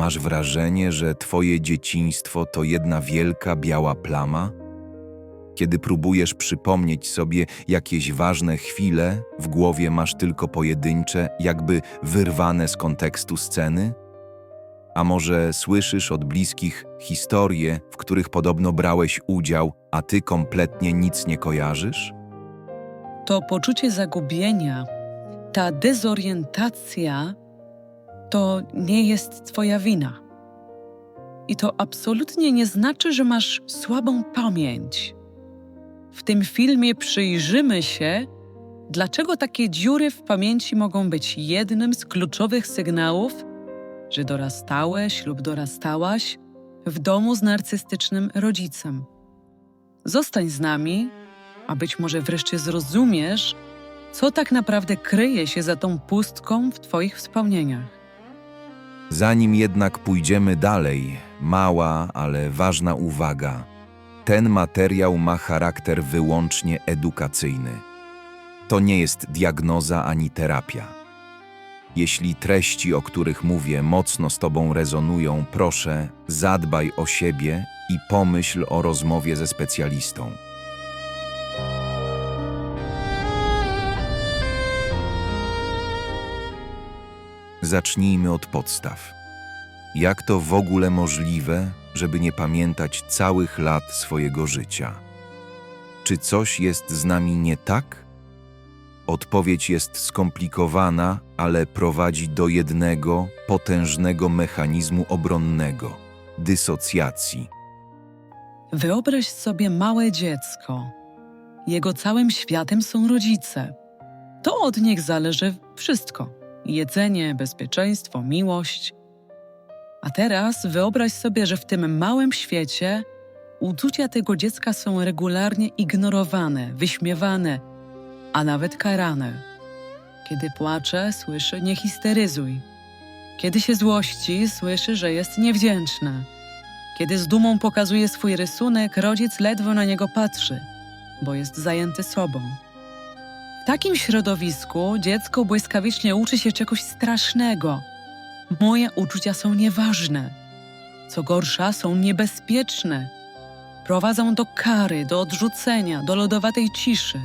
Masz wrażenie, że twoje dzieciństwo to jedna wielka biała plama? Kiedy próbujesz przypomnieć sobie jakieś ważne chwile, w głowie masz tylko pojedyncze, jakby wyrwane z kontekstu sceny? A może słyszysz od bliskich historie, w których podobno brałeś udział, a ty kompletnie nic nie kojarzysz? To poczucie zagubienia, ta dezorientacja to nie jest Twoja wina. I to absolutnie nie znaczy, że masz słabą pamięć. W tym filmie przyjrzymy się, dlaczego takie dziury w pamięci mogą być jednym z kluczowych sygnałów, że dorastałeś lub dorastałaś w domu z narcystycznym rodzicem. Zostań z nami, a być może wreszcie zrozumiesz, co tak naprawdę kryje się za tą pustką w Twoich wspomnieniach. Zanim jednak pójdziemy dalej, mała, ale ważna uwaga. Ten materiał ma charakter wyłącznie edukacyjny. To nie jest diagnoza ani terapia. Jeśli treści, o których mówię, mocno z Tobą rezonują, proszę, zadbaj o siebie i pomyśl o rozmowie ze specjalistą. Zacznijmy od podstaw. Jak to w ogóle możliwe, żeby nie pamiętać całych lat swojego życia? Czy coś jest z nami nie tak? Odpowiedź jest skomplikowana, ale prowadzi do jednego potężnego mechanizmu obronnego dysocjacji. Wyobraź sobie małe dziecko. Jego całym światem są rodzice. To od nich zależy wszystko: jedzenie, bezpieczeństwo, miłość. A teraz wyobraź sobie, że w tym małym świecie uczucia tego dziecka są regularnie ignorowane, wyśmiewane, a nawet karane. Kiedy płacze, słyszy nie histeryzuj. Kiedy się złości, słyszy, że jest niewdzięczne. Kiedy z dumą pokazuje swój rysunek, rodzic ledwo na niego patrzy, bo jest zajęty sobą. Takim środowisku dziecko błyskawicznie uczy się czegoś strasznego. Moje uczucia są nieważne. Co gorsza, są niebezpieczne. Prowadzą do kary, do odrzucenia, do lodowatej ciszy.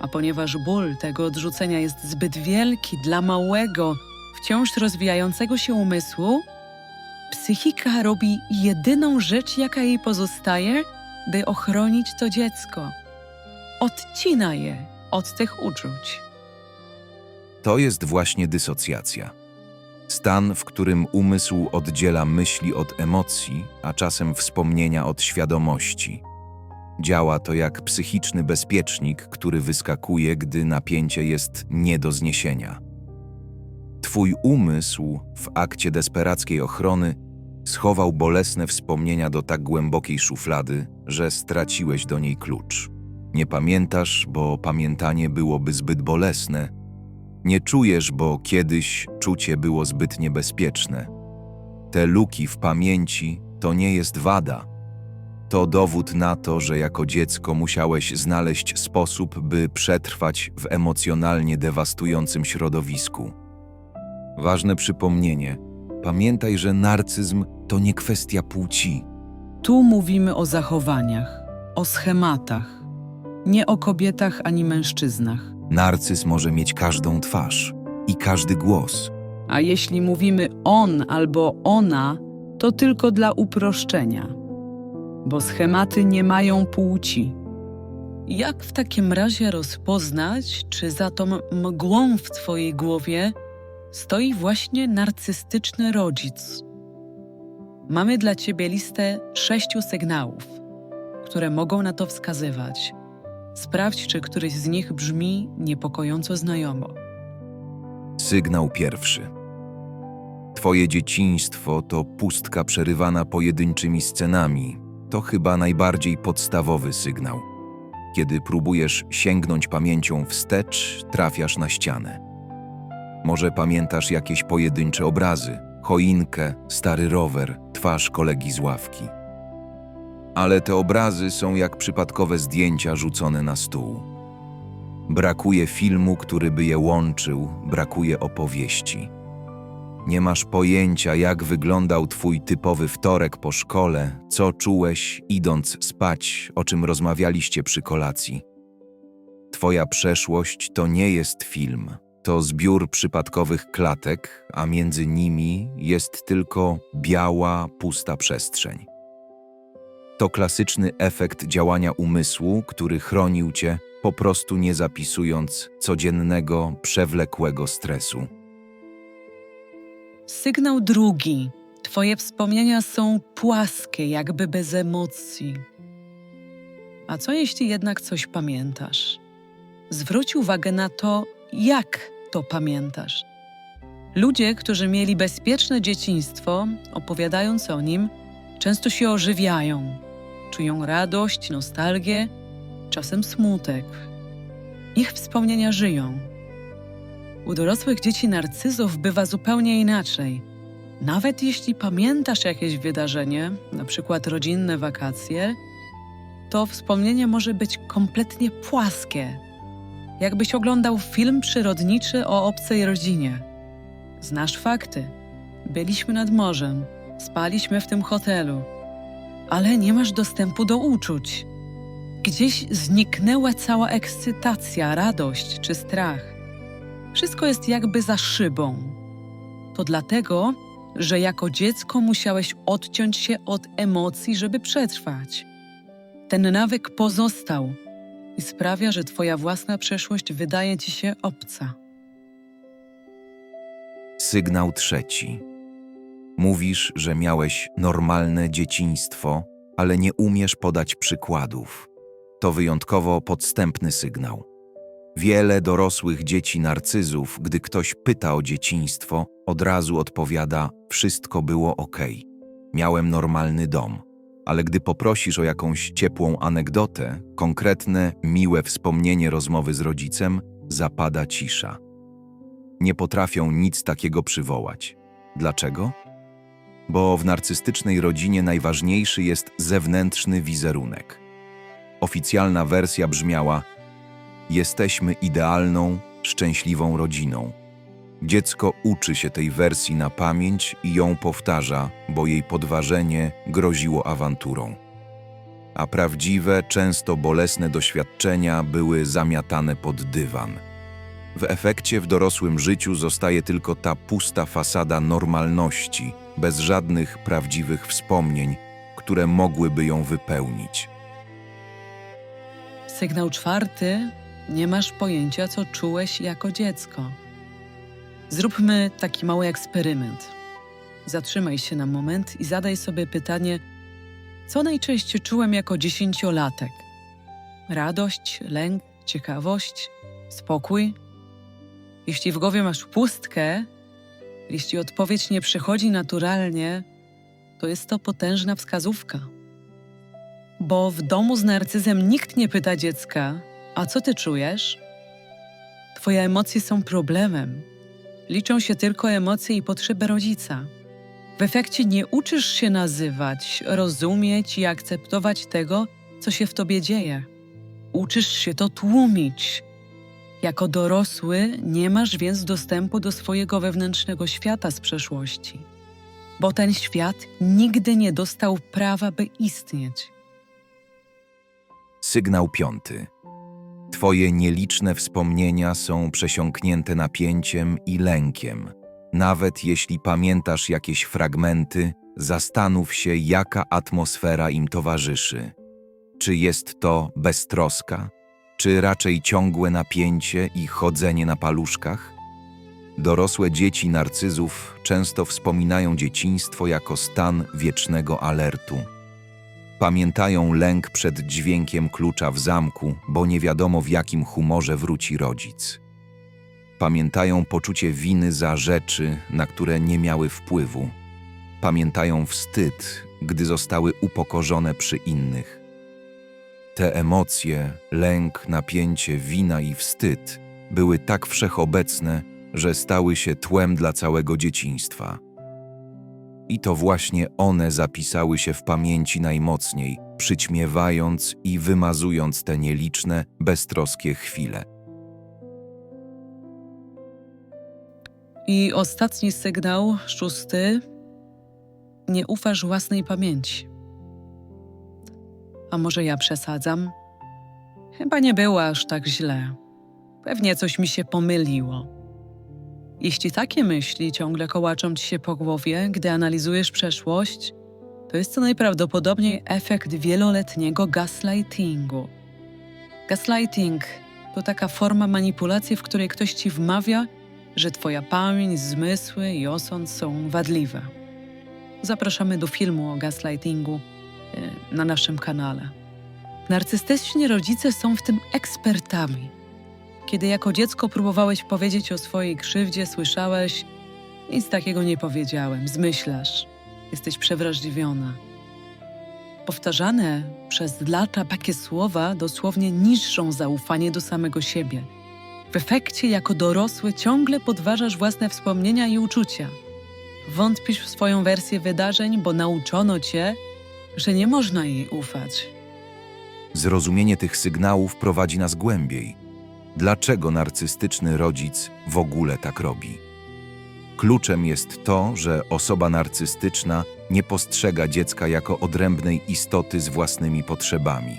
A ponieważ ból tego odrzucenia jest zbyt wielki dla małego, wciąż rozwijającego się umysłu, psychika robi jedyną rzecz, jaka jej pozostaje, by ochronić to dziecko. Odcina je od tych uczuć. To jest właśnie dysocjacja. Stan, w którym umysł oddziela myśli od emocji, a czasem wspomnienia od świadomości. Działa to jak psychiczny bezpiecznik, który wyskakuje, gdy napięcie jest nie do zniesienia. Twój umysł w akcie desperackiej ochrony schował bolesne wspomnienia do tak głębokiej szuflady, że straciłeś do niej klucz. Nie pamiętasz, bo pamiętanie byłoby zbyt bolesne. Nie czujesz, bo kiedyś czucie było zbyt niebezpieczne. Te luki w pamięci to nie jest wada. To dowód na to, że jako dziecko musiałeś znaleźć sposób, by przetrwać w emocjonalnie dewastującym środowisku. Ważne przypomnienie: pamiętaj, że narcyzm to nie kwestia płci. Tu mówimy o zachowaniach, o schematach, nie o kobietach ani mężczyznach. Narcyz może mieć każdą twarz i każdy głos. A jeśli mówimy on albo ona, to tylko dla uproszczenia, bo schematy nie mają płci. Jak w takim razie rozpoznać, czy za tą mgłą w Twojej głowie stoi właśnie narcystyczny rodzic? Mamy dla Ciebie listę sześciu sygnałów, które mogą na to wskazywać. Sprawdź, czy któryś z nich brzmi niepokojąco znajomo. Sygnał pierwszy. Twoje dzieciństwo to pustka przerywana pojedynczymi scenami. To chyba najbardziej podstawowy sygnał. Kiedy próbujesz sięgnąć pamięcią wstecz, trafiasz na ścianę. Może pamiętasz jakieś pojedyncze obrazy, choinkę, stary rower, twarz kolegi z ławki. Ale te obrazy są jak przypadkowe zdjęcia rzucone na stół. Brakuje filmu, który by je łączył, brakuje opowieści. Nie masz pojęcia, jak wyglądał twój typowy wtorek po szkole, co czułeś idąc spać, o czym rozmawialiście przy kolacji. Twoja przeszłość to nie jest film, to zbiór przypadkowych klatek, a między nimi jest tylko biała, pusta przestrzeń. To klasyczny efekt działania umysłu, który chronił cię, po prostu nie zapisując codziennego, przewlekłego stresu. Sygnał drugi. Twoje wspomnienia są płaskie, jakby bez emocji. A co jeśli jednak coś pamiętasz? Zwróć uwagę na to, jak to pamiętasz. Ludzie, którzy mieli bezpieczne dzieciństwo, opowiadając o nim, często się ożywiają. Czują radość, nostalgię, czasem smutek. Ich wspomnienia żyją. U dorosłych dzieci narcyzów bywa zupełnie inaczej. Nawet jeśli pamiętasz jakieś wydarzenie, na przykład rodzinne wakacje, to wspomnienie może być kompletnie płaskie, jakbyś oglądał film przyrodniczy o obcej rodzinie. Znasz fakty. Byliśmy nad morzem, spaliśmy w tym hotelu, ale nie masz dostępu do uczuć. Gdzieś zniknęła cała ekscytacja, radość czy strach. Wszystko jest jakby za szybą. To dlatego, że jako dziecko musiałeś odciąć się od emocji, żeby przetrwać. Ten nawyk pozostał i sprawia, że Twoja własna przeszłość wydaje Ci się obca. Sygnał trzeci. Mówisz, że miałeś normalne dzieciństwo, ale nie umiesz podać przykładów. To wyjątkowo podstępny sygnał. Wiele dorosłych dzieci narcyzów, gdy ktoś pyta o dzieciństwo, od razu odpowiada: Wszystko było ok. Miałem normalny dom. Ale gdy poprosisz o jakąś ciepłą anegdotę, konkretne, miłe wspomnienie rozmowy z rodzicem, zapada cisza. Nie potrafią nic takiego przywołać. Dlaczego? Bo w narcystycznej rodzinie najważniejszy jest zewnętrzny wizerunek. Oficjalna wersja brzmiała: Jesteśmy idealną, szczęśliwą rodziną. Dziecko uczy się tej wersji na pamięć i ją powtarza, bo jej podważenie groziło awanturą. A prawdziwe, często bolesne doświadczenia były zamiatane pod dywan. W efekcie w dorosłym życiu zostaje tylko ta pusta fasada normalności, bez żadnych prawdziwych wspomnień, które mogłyby ją wypełnić. Sygnał czwarty: nie masz pojęcia, co czułeś jako dziecko. Zróbmy taki mały eksperyment. Zatrzymaj się na moment i zadaj sobie pytanie, co najczęściej czułem jako dziesięciolatek? Radość, lęk, ciekawość, spokój? Jeśli w głowie masz pustkę, jeśli odpowiedź nie przychodzi naturalnie, to jest to potężna wskazówka. Bo w domu z narcyzem nikt nie pyta dziecka, a co ty czujesz? Twoje emocje są problemem. Liczą się tylko emocje i potrzeby rodzica. W efekcie nie uczysz się nazywać, rozumieć i akceptować tego, co się w tobie dzieje. Uczysz się to tłumić. Jako dorosły nie masz więc dostępu do swojego wewnętrznego świata z przeszłości, bo ten świat nigdy nie dostał prawa, by istnieć. Sygnał piąty. Twoje nieliczne wspomnienia są przesiąknięte napięciem i lękiem. Nawet jeśli pamiętasz jakieś fragmenty, zastanów się, jaka atmosfera im towarzyszy. Czy jest to beztroska, czy raczej ciągłe napięcie i chodzenie na paluszkach? Dorosłe dzieci narcyzów często wspominają dzieciństwo jako stan wiecznego alertu. Pamiętają lęk przed dźwiękiem klucza w zamku, bo nie wiadomo w jakim humorze wróci rodzic. Pamiętają poczucie winy za rzeczy, na które nie miały wpływu. Pamiętają wstyd, gdy zostały upokorzone przy innych. Te emocje, lęk, napięcie, wina i wstyd były tak wszechobecne, że stały się tłem dla całego dzieciństwa. I to właśnie one zapisały się w pamięci najmocniej, przyćmiewając i wymazując te nieliczne, beztroskie chwile. I ostatni sygnał, szósty. Nie ufasz własnej pamięci. A może ja przesadzam? Chyba nie było aż tak źle. Pewnie coś mi się pomyliło. Jeśli takie myśli ciągle kołaczą ci się po głowie, gdy analizujesz przeszłość, to jest to najprawdopodobniej efekt wieloletniego gaslightingu. Gaslighting to taka forma manipulacji, w której ktoś ci wmawia, że twoja pamięć, zmysły i osąd są wadliwe. Zapraszamy do filmu o gaslightingu na naszym kanale. Narcystyczni rodzice są w tym ekspertami. Kiedy jako dziecko próbowałeś powiedzieć o swojej krzywdzie, słyszałeś: Nic takiego nie powiedziałem, zmyślasz, jesteś przewrażliwiona. Powtarzane przez lata takie słowa dosłownie niszczą zaufanie do samego siebie. W efekcie, jako dorosły, ciągle podważasz własne wspomnienia i uczucia. Wątpisz w swoją wersję wydarzeń, bo nauczono cię, że nie można jej ufać. Zrozumienie tych sygnałów prowadzi nas głębiej. Dlaczego narcystyczny rodzic w ogóle tak robi? Kluczem jest to, że osoba narcystyczna nie postrzega dziecka jako odrębnej istoty z własnymi potrzebami.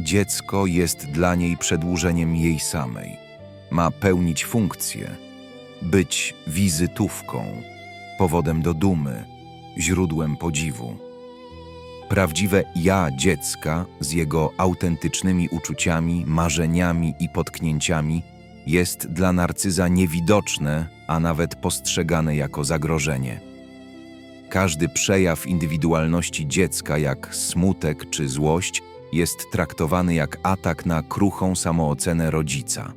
Dziecko jest dla niej przedłużeniem jej samej. Ma pełnić funkcję, być wizytówką, powodem do dumy, źródłem podziwu. Prawdziwe ja dziecka z jego autentycznymi uczuciami, marzeniami i potknięciami jest dla narcyza niewidoczne, a nawet postrzegane jako zagrożenie. Każdy przejaw indywidualności dziecka, jak smutek czy złość, jest traktowany jak atak na kruchą samoocenę rodzica.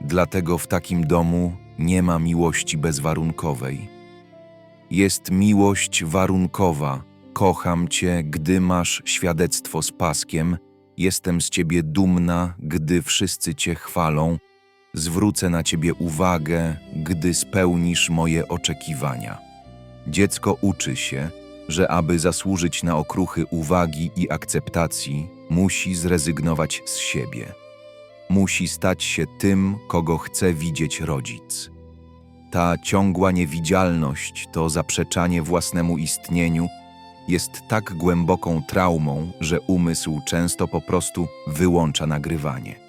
Dlatego w takim domu nie ma miłości bezwarunkowej. Jest miłość warunkowa. Kocham cię, gdy masz świadectwo z paskiem. Jestem z ciebie dumna, gdy wszyscy cię chwalą. Zwrócę na ciebie uwagę, gdy spełnisz moje oczekiwania. Dziecko uczy się, że aby zasłużyć na okruchy uwagi i akceptacji, musi zrezygnować z siebie. Musi stać się tym, kogo chce widzieć rodzic. Ta ciągła niewidzialność, to zaprzeczanie własnemu istnieniu, jest tak głęboką traumą, że umysł często po prostu wyłącza nagrywanie.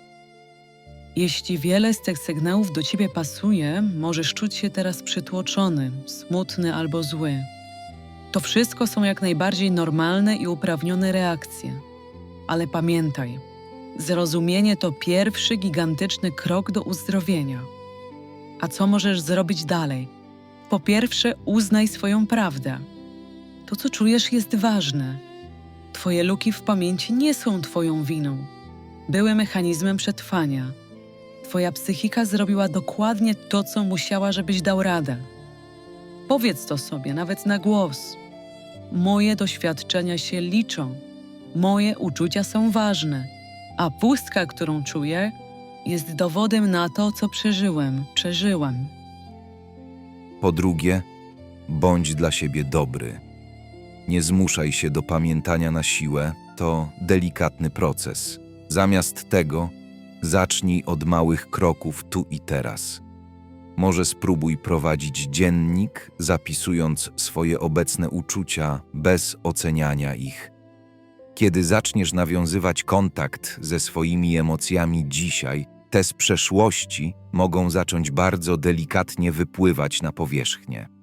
Jeśli wiele z tych sygnałów do ciebie pasuje, możesz czuć się teraz przytłoczony, smutny albo zły. To wszystko są jak najbardziej normalne i uprawnione reakcje. Ale pamiętaj, zrozumienie to pierwszy gigantyczny krok do uzdrowienia. A co możesz zrobić dalej? Po pierwsze, uznaj swoją prawdę. To, co czujesz, jest ważne. Twoje luki w pamięci nie są Twoją winą. Były mechanizmem przetrwania. Twoja psychika zrobiła dokładnie to, co musiała, żebyś dał radę. Powiedz to sobie, nawet na głos. Moje doświadczenia się liczą, moje uczucia są ważne, a pustka, którą czuję, jest dowodem na to, co przeżyłem, przeżyłam. Po drugie, bądź dla siebie dobry. Nie zmuszaj się do pamiętania na siłę, to delikatny proces. Zamiast tego, zacznij od małych kroków tu i teraz. Może spróbuj prowadzić dziennik, zapisując swoje obecne uczucia bez oceniania ich. Kiedy zaczniesz nawiązywać kontakt ze swoimi emocjami dzisiaj, te z przeszłości mogą zacząć bardzo delikatnie wypływać na powierzchnię.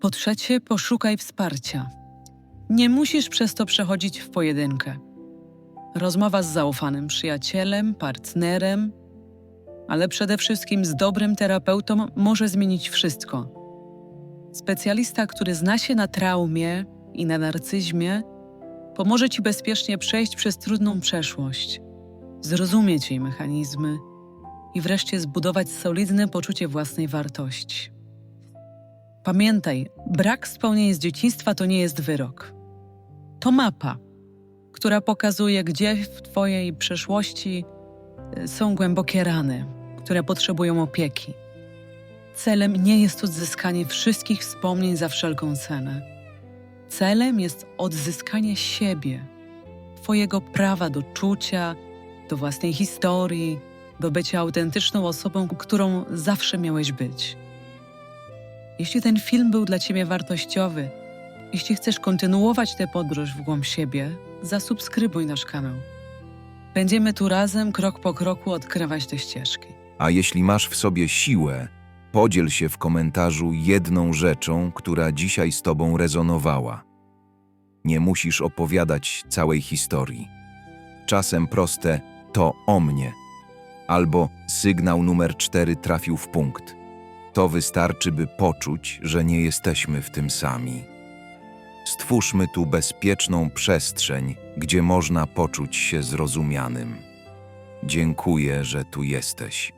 Po trzecie, poszukaj wsparcia. Nie musisz przez to przechodzić w pojedynkę. Rozmowa z zaufanym przyjacielem, partnerem, ale przede wszystkim z dobrym terapeutą może zmienić wszystko. Specjalista, który zna się na traumie i na narcyzmie, pomoże ci bezpiecznie przejść przez trudną przeszłość, zrozumieć jej mechanizmy i wreszcie zbudować solidne poczucie własnej wartości. Pamiętaj, brak spełnienia z dzieciństwa to nie jest wyrok. To mapa, która pokazuje, gdzie w Twojej przeszłości y, są głębokie rany, które potrzebują opieki. Celem nie jest odzyskanie wszystkich wspomnień za wszelką cenę. Celem jest odzyskanie siebie, Twojego prawa do czucia, do własnej historii, do bycia autentyczną osobą, którą zawsze miałeś być. Jeśli ten film był dla Ciebie wartościowy, jeśli chcesz kontynuować tę podróż w głąb siebie, zasubskrybuj nasz kanał. Będziemy tu razem, krok po kroku, odkrywać te ścieżki. A jeśli masz w sobie siłę, podziel się w komentarzu jedną rzeczą, która dzisiaj z tobą rezonowała. Nie musisz opowiadać całej historii. Czasem proste to o mnie, albo sygnał numer cztery trafił w punkt. To wystarczy, by poczuć, że nie jesteśmy w tym sami. Stwórzmy tu bezpieczną przestrzeń, gdzie można poczuć się zrozumianym. Dziękuję, że tu jesteś.